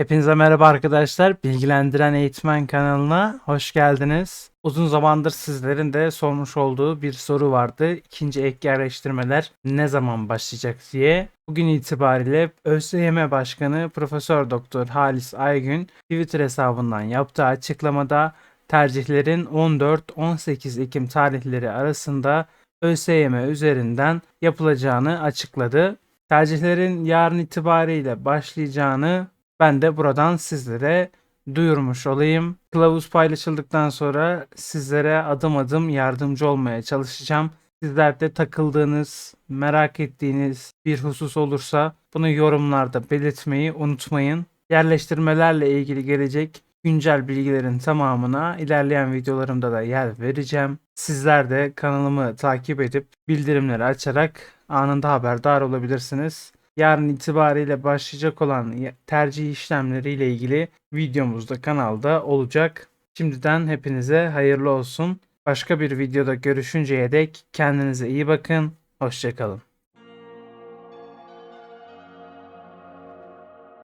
Hepinize merhaba arkadaşlar. Bilgilendiren Eğitmen kanalına hoş geldiniz. Uzun zamandır sizlerin de sormuş olduğu bir soru vardı. İkinci ek yerleştirmeler ne zaman başlayacak diye. Bugün itibariyle ÖSYM Başkanı Profesör Doktor Halis Aygün Twitter hesabından yaptığı açıklamada tercihlerin 14-18 Ekim tarihleri arasında ÖSYM üzerinden yapılacağını açıkladı. Tercihlerin yarın itibariyle başlayacağını ben de buradan sizlere duyurmuş olayım. Kılavuz paylaşıldıktan sonra sizlere adım adım yardımcı olmaya çalışacağım. Sizler de takıldığınız, merak ettiğiniz bir husus olursa bunu yorumlarda belirtmeyi unutmayın. Yerleştirmelerle ilgili gelecek güncel bilgilerin tamamına ilerleyen videolarımda da yer vereceğim. Sizler de kanalımı takip edip bildirimleri açarak anında haberdar olabilirsiniz. Yarın itibariyle başlayacak olan tercih işlemleriyle ilgili videomuz da kanalda olacak. Şimdiden hepinize hayırlı olsun. Başka bir videoda görüşünceye dek kendinize iyi bakın. Hoşçakalın.